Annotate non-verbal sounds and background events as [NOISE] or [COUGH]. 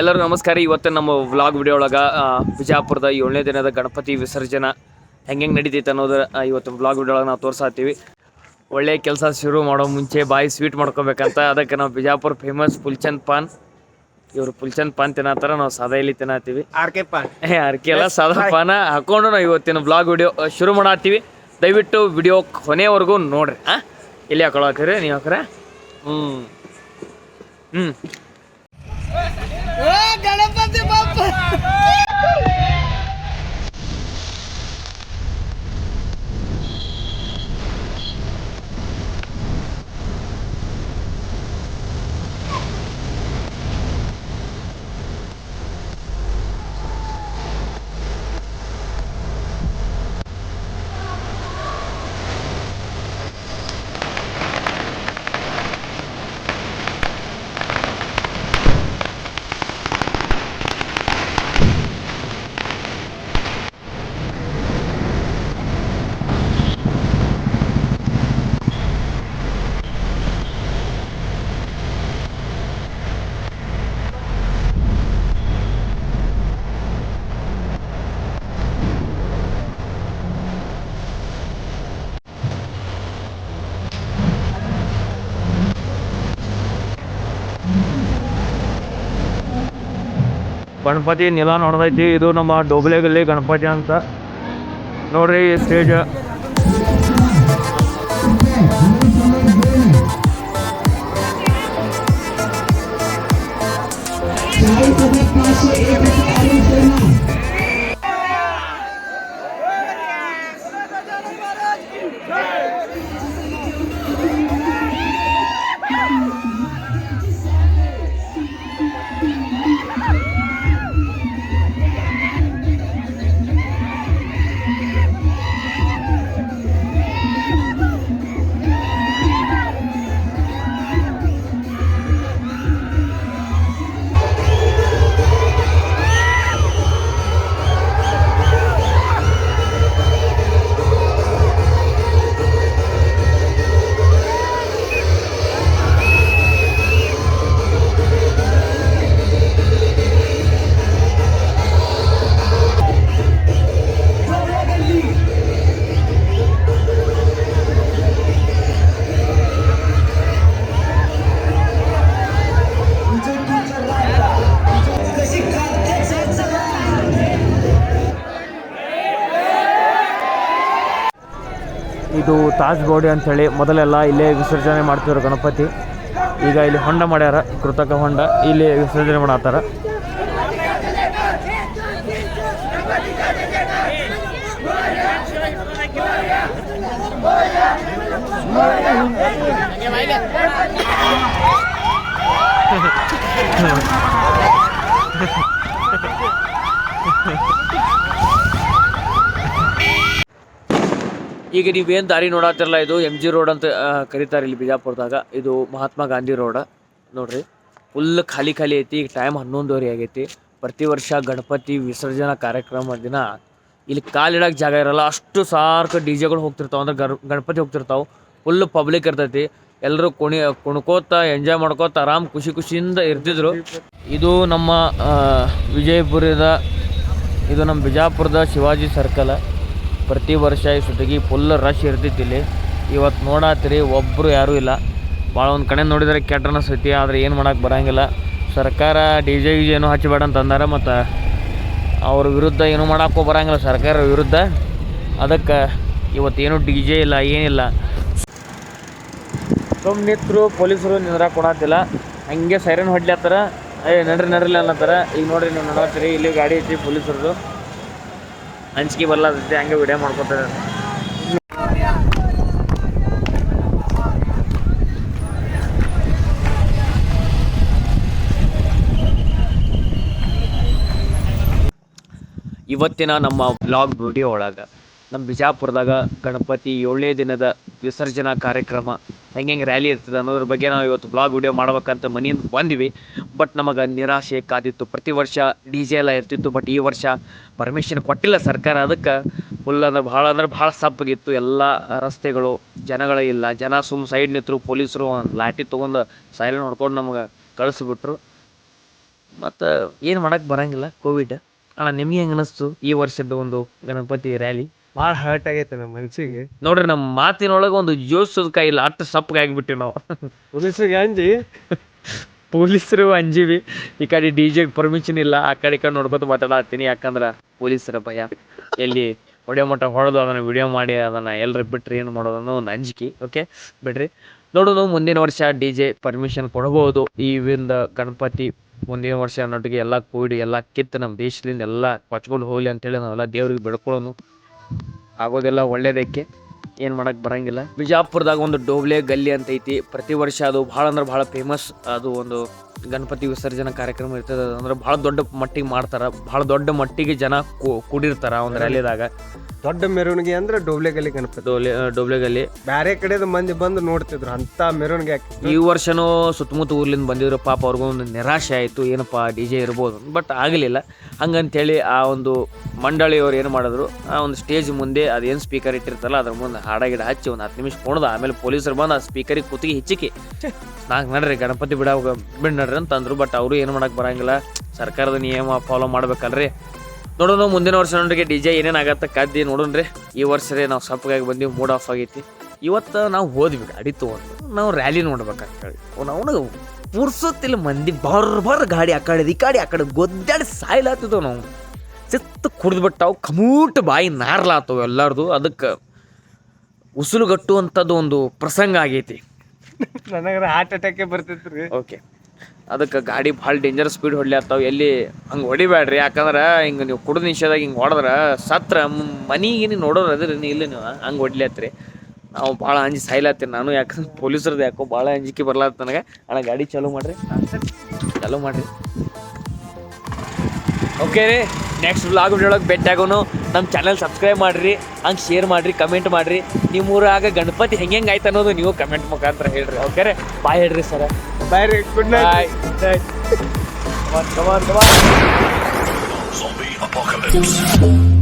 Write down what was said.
ಎಲ್ಲರೂ ನಮಸ್ಕಾರ. ಇವತ್ತು ನಮ್ಮ ವ್ಲಾಗ್ ವಿಡಿಯೋ ಒಳಗೆ ಬಿಜಾಪುರದ ಏಳನೇ ದಿನದ ಗಣಪತಿ ವಿಸರ್ಜನಾ ಹೆಂಗೆ ನಡೀತೈತೆ ಅನ್ನೋದು ಇವತ್ತು ವ್ಲಾಗ್ ವಿಡಿಯೋ ಒಳಗೆ ನಾವು ತೋರಿಸಾತೀವಿ ಒಳ್ಳೆ ಕೆಲಸ ಶುರು ಮಾಡೋ ಮುಂಚೆ ಬಾಯಿ ಸ್ವೀಟ್ ಮಾಡ್ಕೋಬೇಕಂತ. ಅದಕ್ಕೆ ನಾವು ಬಿಜಾಪುರ ಫೇಮಸ್ ಫುಲ್ಚಂದ್ ಪಾನ್ ಇವರು ಪುಲ್ಚಂದ್ ಪಾನ್ ತಿನ್ನತ್ತಾರ ನಾವು ಸದಾ ಇಲ್ಲಿ ತಿನ್ನತ್ತೀವಿ ಆರ್ ಕೆ ಪಾನ್. ಏ ಅರ್ಕೆ ಎಲ್ಲ ಸಾದಾ ಪಾನ ಹಾಕೊಂಡು ನಾವು ಇವತ್ತಿನ ಬ್ಲಾಗ್ ವಿಡಿಯೋ ಶುರು ಮಾಡತ್ತೀವಿ. ದಯವಿಟ್ಟು ವಿಡಿಯೋ ಕೊನೆವರೆಗೂ ನೋಡ್ರಿ. ಹಾಂ ಇಲ್ಲಿ ಹಾಕೊಳತ್ತೀರಿ ನೀವು ಹಾಕ್ರೆ. ಹ್ಞೂ ಹ್ಞೂ ಗಣಪತಿ ಬಾಪ ಗಣಪತಿ ನೆಲ ನೋಡ್ದೈತಿ. ಇದು ನಮ್ಮ ಡೋಬ್ಲೆಗಲ್ಲಿ ಗಣಪತಿ ಅಂತ. ನೋಡ್ರಿ ಸ್ಟೇಜ್ ತಾಜ್ ಗೋಡೆ ಅಂಥೇಳಿ ಮೊದಲೆಲ್ಲ ಇಲ್ಲೇ ವಿಸರ್ಜನೆ ಮಾಡ್ತಿದ್ರು ಗಣಪತಿ. ಈಗ ಇಲ್ಲಿ ಹೊಂಡ ಮಾಡ್ಯಾರ, ಕೃತಕ ಹೊಂಡ. ಇಲ್ಲಿ ವಿಸರ್ಜನೆ ಮಾಡತ್ತಾರ. [LAUGHS] ಈಗ ನೀವೇನು ದಾರಿ ನೋಡತ್ತಿರಲ್ಲ ಇದು ಎಂ ಜಿ ರೋಡ್ ಅಂತ ಕರೀತಾರೆ ಇಲ್ಲಿ ಬಿಜಾಪುರದಾಗ. ಇದು ಮಹಾತ್ಮ ಗಾಂಧಿ ರೋಡ. ನೋಡ್ರಿ ಫುಲ್ ಖಾಲಿ ಖಾಲಿ ಐತಿ, ಈಗ ಟೈಮ್ ಹನ್ನೊಂದುವರೆ ಆಗೈತಿ. ಪ್ರತಿ ವರ್ಷ ಗಣಪತಿ ವಿಸರ್ಜನಾ ಕಾರ್ಯಕ್ರಮ ದಿನ. ಇಲ್ಲಿ ಕಾಲಿಡಕ್ಕೆ ಜಾಗ ಇರಲ್ಲ, ಅಷ್ಟು ಸಾರ್ಕ ಡಿ ಜೆಗಳು ಹೋಗ್ತಿರ್ತಾವೆ, ಅಂದ್ರೆ ಗರ್, ಗಣಪತಿ ಹೋಗ್ತಿರ್ತಾವೆ. ಫುಲ್ ಪಬ್ಲಿಕ್ ಇರ್ತೈತಿ. ಎಲ್ಲರೂ ಕುಣಿ, ಕುಣ್ಕೋತ ಎಂಜಾಯ್ ಮಾಡ್ಕೋತ, ಆರಾಮ್ ಖುಷಿ ಖುಷಿಯಿಂದ ಇರ್ತಿದ್ರು. ಇದು ನಮ್ಮ ವಿಜಯಪುರದ, ಇದು ನಮ್ಮ ಬಿಜಾಪುರದ ಶಿವಾಜಿ ಸರ್ಕಲ್ ಪ್ರತಿ ವರ್ಷ ಈ ಸುತ್ತಿಗೆ ಫುಲ್ ರಶ್ ಇರ್ತೈತಿ ಇಲ್ಲಿ. ಇವತ್ತು ನೋಡತ್ತೀರಿ ಒಬ್ಬರು ಯಾರೂ ಇಲ್ಲ. ಭಾಳ ಒಂದು ಕಡೆ ನೋಡಿದರೆ ಕೆಟ್ಟ ಅನಿಸ್ತೈತಿ ಆದರೆ ಏನು ಮಾಡೋಕೆ ಬರೋಂಗಿಲ್ಲ. ಸರ್ಕಾರ ಡಿ ಜೆ ಗಿಜೆ ಏನೂ ಹಚ್ಚಬೇಡ ಅಂತ ಮತ್ತು ಅವ್ರ ವಿರುದ್ಧ ಏನೂ ಮಾಡೋಕ್ಕೂ ಬರೋಂಗಿಲ್ಲ ಸರ್ಕಾರ ವಿರುದ್ಧ. ಅದಕ್ಕೆ ಇವತ್ತೇನು ಡಿ ಜೆ ಇಲ್ಲ, ಏನಿಲ್ಲ. ಸುಮ್ಮನೆ ನಿಂತರು ಪೊಲೀಸರು ನಿಂದ್ರಾಗ ಕೊಡತ್ತಿಲ್ಲ ಹಂಗೆ ಸೈರನ್ ಹೊಡ್ಲತ್ತಾರ ಏ, ನಡ್ರಿ, ನಡ್ರಿಲ್ಲ ಅನ್ನತ್ತಾರ ಈಗ ನೋಡ್ರಿ ನೀವು ನೋಡತ್ತೀರಿ ಇಲ್ಲಿ ಗಾಡಿ ಐತಿ ಪೊಲೀಸರದು. ಅಂಜಿಕೆ ಬರ್ಲಾತೈತಿ ಹಂಗೆ ವಿಡಿಯೋ ಮಾಡ್ಕೊತಾರೆ ಇವತ್ತಿನ ನಮ್ಮ ಬ್ಲಾಗ್ ವಿಡಿಯೋ ಒಳಗೆ ನಮ್ಮ ಬಿಜಾಪುರದಾಗ ಗಣಪತಿ ಏಳನೇ ದಿನದ ವಿಸರ್ಜನಾ ಕಾರ್ಯಕ್ರಮ ಹೆಂಗೆ ಹೆಂಗೆ ರ್ಯಾಲಿ ಇರ್ತದೆ ಅನ್ನೋದ್ರ ಬಗ್ಗೆ ನಾವು ಇವತ್ತು ಬ್ಲಾಗ್ ವಿಡಿಯೋ ಮಾಡ್ಬೇಕಂತ ಮನೆಯಿಂದ ಬಂದ್ವಿ. ಬಟ್ ನಮಗೆ ನಿರಾಶೆ ಕಾದಿತ್ತು. ಪ್ರತಿ ವರ್ಷ ಡಿ ಜೆ ಎಲ್ಲ ಇರ್ತಿತ್ತು. ಬಟ್ ಈ ವರ್ಷ ಪರ್ಮಿಷನ್ ಕೊಟ್ಟಿಲ್ಲ ಸರ್ಕಾರ. ಅದಕ್ಕೆ ಫುಲ್ ಅಂದ್ರೆ ಭಾಳ ಅಂದ್ರೆ ಭಾಳ ಸಪ್ಪಗಿತ್ತು. ಎಲ್ಲ ರಸ್ತೆಗಳು ಜನಗಳೇ ಇಲ್ಲ. ಜನ ಸುಮ್ಮ ಸೈಡ್ ನಿಂತರು ಪೊಲೀಸರು ಒಂದು ಲಾಠಿ ತೊಗೊಂಡು ಸೈಲೆಂಟ್ ಹೊಡ್ಕೊಂಡು ನಮ್ಗೆ ಕಳಿಸ್ಬಿಟ್ರು. ಮತ್ತು ಏನು ಮಾಡೋಕ್ಕೆ ಬರಂಗಿಲ್ಲ. ಕೋವಿಡ್ ಅಣ್ಣ, ನಿಮಗೆ ಹೆಂಗೆ ಅನ್ನಿಸ್ತು ಈ ವರ್ಷದ ಒಂದು ಗಣಪತಿ ರ್ಯಾಲಿ? ಭಾಳ ಹರ್ಟ್ ಆಗೈತೆ ನಮ್ಮ ಮನ್ಸಿಗೆ. ನೋಡ್ರಿ ನಮ್ಮ ಮಾತಿನೊಳಗ ಒಂದು ಜೋಸದ ಕೈ ಇಲ್ಲ ಅಷ್ಟು ಸಪ್ಪಗೆ ಆಗ್ಬಿಟ್ಟಿವಿ ನಾವು. ಪೊಲೀಸರಿಗೆ ಅಂಜಿ. ಪೊಲೀಸರು ಅಂಜೀವಿ. ಈ ಕಡೆ ಡಿ ಜೆಗೆ ಪರ್ಮಿಷನ್ ಇಲ್ಲ ಆ ಕಡೆ ಈ ಕಡೆ ನೋಡ್ಕೊತ ಮಾತಾಡತ್ತೀನಿ. ಯಾಕಂದ್ರ ಪೊಲೀಸರ ಭಯ. ಎಲ್ಲಿ ಹೊಡೆಯೋ ಮಟ್ಟ ಹೊಡೆದು ಅದನ್ನ ವಿಡಿಯೋ ಮಾಡಿ ಅದನ್ನ ಎಲ್ಲರ ಬಿಟ್ರೆ ಏನು ಮಾಡೋದು ಅನ್ನೋ ಒಂದು ಅಂಜಿಕೆ ಓಕೆ ಬಿಡ್ರಿ. ನೋಡೋದು ಮುಂದಿನ ವರ್ಷ ಡಿ ಜೆ ಪರ್ಮಿಷನ್ ಕೊಡಬಹುದು ಈ ಗಣಪತಿ ಮುಂದಿನ ವರ್ಷ ಅನ್ನೋಟಿಗೆ ಎಲ್ಲ ಕೂಡಿ ಎಲ್ಲ ಕಿತ್ತು ನಮ್ಮ ದೇಶದಿಂದ ಎಲ್ಲ ಕೊಚ್ಕೊಂಡು ಹೋಗ್ಲಿ ಅಂತೇಳಿ ನಾವೆಲ್ಲ ದೇವ್ರಿಗೆ ಬೆಳ್ಕೊಳ್ಳೋನು ಆಗೋದೆಲ್ಲ ಒಳ್ಳೇದಕ್ಕೆ ಏನು ಮಾಡಕ್ಕೆ ಬರಂಗಿಲ್ಲ. ಬಿಜಾಪುರದಾಗ ಒಂದು ಡೋಬ್ಲೆ ಗಲ್ಲಿ ಅಂತ ಐತಿ ಪ್ರತಿ ವರ್ಷ ಅದು ಭಾಳ ಅಂದ್ರೆ ಭಾಳ ಫೇಮಸ್ ಅದು ಒಂದು ಗಣಪತಿ ವಿಸರ್ಜನೆ ಕಾರ್ಯಕ್ರಮ ಇರ್ತದೆ. ಅಂದ್ರೆ ಭಾಳ ದೊಡ್ಡ ಮಟ್ಟಿಗೆ ಮಾಡ್ತಾರ. ಭಾಳ ದೊಡ್ಡ ಮಟ್ಟಿಗೆ ಜನ ಕೂಡಿರ್ತಾರ ಒಂದು ರ್ಯಾಲಿದಾಗ. ದೊಡ್ಡ ಮೆರವಣಿಗೆ ಅಂದ್ರೆ ಡೋಬ್ಲೆಗಲ್ಲಿ ಗಣಪತಿ. ಡೋಲೆ ಡೋಬ್ಲೆ ಗಲ್ಲಿ ಬೇರೆ ಕಡೆದು ಮಂದಿ ಬಂದು ನೋಡ್ತಿದ್ರು. ಅಂತ ಮೆರವಣಿಗೆ ಹಾಕಿ. ಈ ವರ್ಷನೂ ಸುತ್ತಮುತ್ತ ಊರ್ಲಿಂದ ಬಂದಿದ್ರು. ಪಾಪ ಅವ್ರಿಗೂ ಒಂದು ನಿರಾಶೆ ಆಯಿತು. ಏನಪ್ಪ ಡಿ ಜೆ ಇರ್ಬೋದು. ಬಟ್ ಆಗಲಿಲ್ಲ. ಹಂಗಂತೇಳಿ ಆ ಒಂದು ಮಂಡಳಿಯವ್ರು ಏನು ಮಾಡಿದ್ರು? ಆ ಒಂದು ಸ್ಟೇಜ್ ಮುಂದೆ ಅದೇನು ಸ್ಪೀಕರ್ ಇಟ್ಟಿರ್ತಲ್ಲ ಅದ್ರ ಮುಂದೆ ಹಾಡ ಗಿಡ ಹಚ್ಚಿ ಒಂದು ಹತ್ತು ನಿಮಿಷ ಕುಣ್ದು ಆಮೇಲೆ ಪೊಲೀಸರು ಬಂದು ಆ ಸ್ಪೀಕರಿಗೆ ಕುತ್ತಿಗೆ ಹೆಚ್ಚಿಕೆ ನಾಲ್ಕು ನಡ್ರಿ ಗಣಪತಿ ಬಿಡ ಬಿಡ್ ನಡ್ರಿ ಅಂತ ಅಂದ್ರು ಬಟ್ ಅವರು ಏನು ಮಾಡಕ್ಕೆ ಬರಂಗಿಲ್ಲ. ಸರ್ಕಾರದ ನಿಯಮ ಫಾಲೋ ಮಾಡ್ಬೇಕಲ್ರಿ. ನೋಡೋಣ ಮುಂದಿನ ವರ್ಷ ನೋಡ್ರಿ ಡಿ ಜೆ ಏನೇನು ಆಗತ್ತೆ ಕದ್ದಿ ನೋಡೋಣ್ರಿ. ಈ ವರ್ಷರೇ ನಾವು ಸಪ್ಪಗಾಗಿ ಬಂದೀವಿ ಮೂಡ್ ಆಫ್ ಆಗೈತಿ. ಇವತ್ತು ನಾವು ಹೋದ್ವಿ ಗಾಡಿ ತೊಗೊಂಡು. ನಾವು ರ್ಯಾಲಿ ನೋಡ್ಬೇಕಂತೇಳಿ. ನಾವು ಪುರ್ಸೊತ್ತಿಲ್ಲ ಮಂದಿ ಬರ್ ಬರ್ ಗಾಡಿ ಆಕಡೆ ಕಡೆ ಈ ಕಡೆ ಆ ಕಡೆ ಗೊದ್ದಾಡಿ ಸಾಯ್ಲಾತಿದ್ದವು ನಾವು. ಚಿತ್ತ ಕುಡಿದ್ಬಿಟ್ಟಾವು ಕಮೂಟ್ ಬಾಯಿ ನಾರ್ಲಾತವು ಎಲ್ಲಾರ್ದು. ಅದಕ್ಕೆ ಉಸುಲುಗಟ್ಟುವಂಥದ್ದು ಒಂದು ಪ್ರಸಂಗ ಆಗೈತಿ. ನನಗೆ ಹಾರ್ಟ್ ಅಟ್ಯಾಕ್ ಬರ್ತಿತ್ರಿ. ಓಕೆ ಅದಕ್ಕೆ ಗಾಡಿ ಭಾಳ ಡೇಂಜರ್ ಸ್ಪೀಡ್ ಹೊಡ್ಲಾತ್ತಾವ. ಎಲ್ಲಿ ಹಂಗೆ ಹೊಡಿಬೇಡ್ರಿ ಯಾಕಂದ್ರೆ ಹಿಂಗೆ ನೀವು ಕುಡಿದ ನಿಷೇಧಾಗ ಹಿಂಗೆ ಹೊಡೆದ್ರೆ ಸತ್ರ ಮನೆಗೆ ನೀವು ನೋಡೋರು ಅದ್ರಿ ನೀವು ಇಲ್ಲ ನೀವು, ಹಂಗೆ ಹೊಡ್ಲತ್ರಿ ನಾವು ಭಾಳ ಅಂಜಿ ಸಾಯ್ಲತ್ತೀನಿ ನಾನು ಯಾಕಂದ್ರೆ ಪೊಲೀಸರದ್ದು ಯಾಕೋ ಭಾಳ ಅಂಜಿಕೆ ಬರ್ಲಾತ್ತ ನನಗೆ. ಅಣ್ಣ, ಗಾಡಿ ಚಾಲೂ ಮಾಡ್ರಿ. ಚಾಲೂ ಮಾಡ್ರಿ. ಓಕೆ ರೀ. ನೆಕ್ಸ್ಟ್ ವ್ಲಾಗ್ ವಿಡಿಯೋಳಗೆ ಭೇಟಿ ನಮ್ಮ ಚಾನಲ್ ಸಬ್ಸ್ಕ್ರೈಬ್ ಮಾಡಿರಿ. ಹಂಗೆ ಶೇರ್ ಮಾಡಿರಿ ಕಮೆಂಟ್ ಮಾಡಿರಿ. ನಿಮ್ಮೂರಾಗ ಗಣಪತಿ ಹೆಂಗೆ ಹೆಂಗೆ ಆಯ್ತು ಅನ್ನೋದು ನೀವು ಕಮೆಂಟ್ ಮುಖಾಂತರ ಹೇಳ್ರಿ. ಓಕೆ ರೀ? ಬಾಯ್ ಹೇಳ್ರಿ ಸರ Bye, Good night. Bye. Good night. Come on, come on, come on. Zombie apocalypse.